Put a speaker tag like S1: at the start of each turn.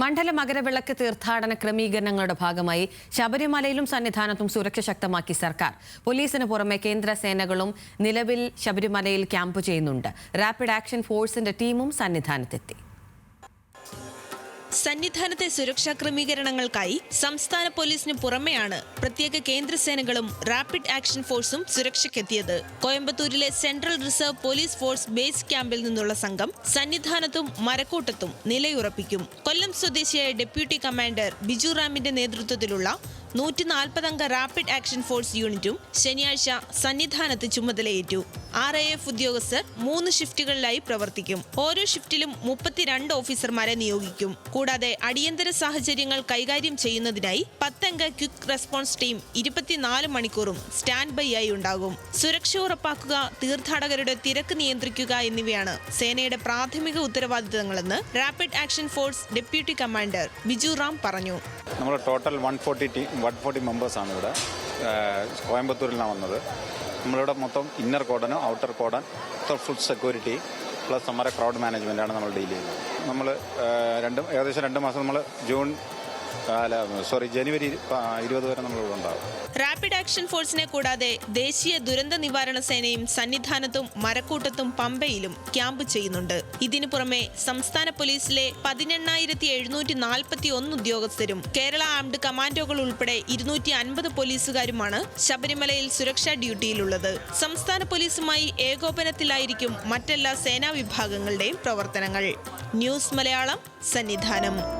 S1: മണ്ഡല മകരവിളക്ക് തീർത്ഥാടന ക്രമീകരണങ്ങളുടെ ഭാഗമായി ശബരിമലയിലും സന്നിധാനത്തും സുരക്ഷ ശക്തമാക്കി സർക്കാർ. പോലീസിന് പുറമെ കേന്ദ്ര സേനകളും നിലവിൽ ശബരിമലയിൽ ക്യാമ്പ് ചെയ്യുന്നുണ്ട്. റാപ്പിഡ് ആക്ഷൻ ഫോഴ്സിന്റെ ടീമും സന്നിധാനത്തെത്തി.
S2: സന്നിധാനത്തെ സുരക്ഷാ ക്രമീകരണങ്ങൾക്കായി സംസ്ഥാന പോലീസിന് പുറമെയാണ് പ്രത്യേക കേന്ദ്രസേനകളും റാപ്പിഡ് ആക്ഷൻ ഫോഴ്സും സുരക്ഷയ്ക്കെത്തിയത്. കോയമ്പത്തൂരിലെ central reserve police force base ക്യാമ്പിൽ നിന്നുള്ള സംഘം സന്നിധാനത്തും മരക്കൂട്ടത്തും നിലയുറപ്പിക്കും. കൊല്ലം സ്വദേശിയായ ഡെപ്യൂട്ടി കമാൻഡർ ബിജു റാമിന്റെ നേതൃത്വത്തിലുള്ള നൂറ്റി നാൽപ്പതംഗ റാപ്പിഡ് ആക്ഷൻ ഫോഴ്സ് യൂണിറ്റും ശനിയാഴ്ച സന്നിധാനത്ത് ചുമതലയേറ്റു. ആർ ഐ എഫ് ഉദ്യോഗസ്ഥർ മൂന്ന് ഷിഫ്റ്റുകളിലായി പ്രവർത്തിക്കും. ഓരോ ഷിഫ്റ്റിലും മുപ്പത്തിരണ്ട് ഓഫീസർമാരെ നിയോഗിക്കും. കൂടാതെ അടിയന്തര സാഹചര്യങ്ങൾ കൈകാര്യം ചെയ്യുന്നതിനായി പത്തംഗ ക്വിക്ക് റെസ്പോൺസ് ടീം ഇരുപത്തിനാല് മണിക്കൂറും സ്റ്റാൻഡ് ബൈ ആയി ഉണ്ടാകും. സുരക്ഷ ഉറപ്പാക്കുക തീർത്ഥാടകരുടെ തിരക്ക് നിയന്ത്രിക്കുക എന്നിവയാണ് സേനയുടെ പ്രാഥമിക ഉത്തരവാദിത്തങ്ങളെന്ന് rapid action force deputy commander Biju Ram പറഞ്ഞു.
S3: നമ്മൾ total one forty one forty മെമ്പേഴ്സാണ് ഇവിടെ കോയമ്പത്തൂരിലാണ് വന്നത്. നമ്മളിവിടെ മൊത്തം inner കോഡനും outer cordon full security plus നമ്മുടെ ക്രൗഡ് മാനേജ്മെന്റാണ് നമ്മൾ ഡീൽ ചെയ്യുന്നത്. നമ്മൾ രണ്ട് ഏകദേശം രണ്ട് മാസം നമ്മൾ ജൂൺ അല്ല സോറി ജനുവരി ഇരുപത് വരെ നമ്മളിവിടെ ഉണ്ടാവും.
S2: റാപ്പിഡ് ആക്ഷൻ ഫോഴ്സിനെ കൂടാതെ ദേശീയ ദുരന്ത നിവാരണ സേനയും സന്നിധാനത്തും മരക്കൂട്ടത്തും പമ്പയിലും ക്യാമ്പ് ചെയ്യുന്നുണ്ട്. ഇതിനു പുറമെ സംസ്ഥാന പോലീസിലെ പതിനെണ്ണായിരത്തി എഴുന്നൂറ്റി നാൽപ്പത്തി ഒന്ന് ഉദ്യോഗസ്ഥരും കേരള ആംഡ് കമാൻഡോകൾ ഉൾപ്പെടെ ഇരുന്നൂറ്റി അൻപത് പോലീസുകാരുമാണ് ശബരിമലയിൽ സുരക്ഷാ ഡ്യൂട്ടിയിലുള്ളത്. സംസ്ഥാന പോലീസുമായി ഏകോപനത്തിലായിരിക്കും മറ്റെല്ലാ സേനാ വിഭാഗങ്ങളുടെയും പ്രവർത്തനങ്ങൾ. ന്യൂസ് മലയാളം സന്നിധാനം.